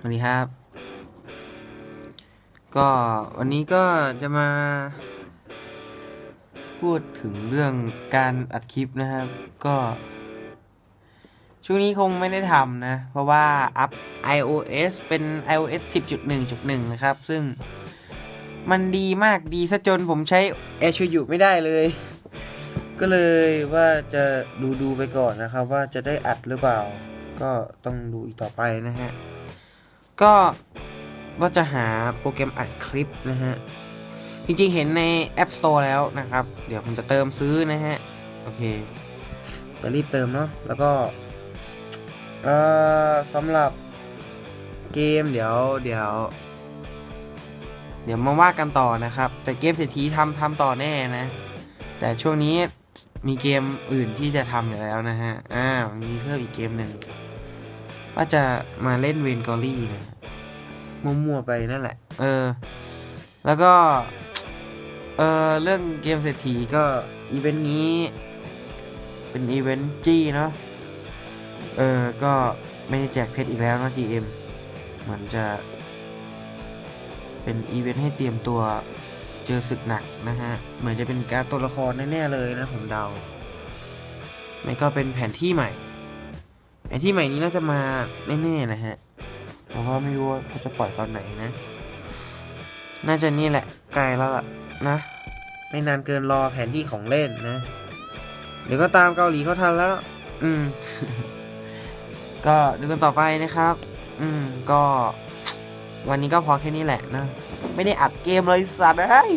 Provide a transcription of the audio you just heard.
สวัสดีครับ ก็วันนี้ก็จะมา พูดถึงเรื่องการอัดคลิปนะครับ ก็ ช่วงนี้คงไม่ได้ทำนะ เพราะว่าอัพ iOS เป็น iOS 10.1.1 นะครับ ซึ่งมันดีมากดีซะจนผมใช้ a i r s h u ไม่ได้เลย ก็เลยว่าจะดูดูไปก่อนนะครับ ว่าจะได้อัดหรือเปล่า ก็ต้องดูอีกต่อไปนะฮะ ก็ว่าจะหาโปรแกรมอัดคลิปนะฮะ จริงๆเห็นใน App Store แล้วนะครับ เดี๋ยวผมจะเติมซื้อนะฮะ โอเค จะรีบเติมเนาะแล้วก็เอ่อสำหรับเกมเดี๋ยวเดี๋ยว เดี๋ยวมาว่ากันต่อนะครับ แต่เกมเศรษฐีทำทำต่อแน่นะ แต่ช่วงนี้มีเกมอื่นที่จะทำอยู่แล้วนะฮะ อ่า มีเพิ่มอีกเกมหนึ่งว่าจะมาเล่นเวนกอรี่นะฮะ มั่วๆไปนั่นแหละ เออ แล้วก็ เออเรื่องเกมเศรษฐีก็อีเวนต์นี้ เป็นอีเวนต์จี้เนาะ เออ ก็ไม่ได้แจกเพชรอีกแล้วนะ GM เหมือนจะเป็นอีเวนต์ให้เตรียมตัวเจอศึกหนักนะฮะ เหมือนจะเป็นการตัวละครแน่ๆเลยนะผมเดา ไม่ก็เป็นแผนที่ใหม่ แผนที่ใหม่นี้น่าจะมาแน่ๆนะฮะ แต่ว่าไม่รู้ว่าเขาจะปล่อยตอนไหนนะ น่าจะนี่แหละไกลแล้วล่ะนะ ไม่นานเกินรอแผนที่ของเล่นนะ เดี๋ยวก็ตามเกาหลีเขาทันแล้ว อืม ก็ดูกันต่อไปนะครับ อืม ก็ วันนี้ก็พอแค่นี้แหละนะ ไม่ได้อัดเกมเลยสัตว์เอ้ย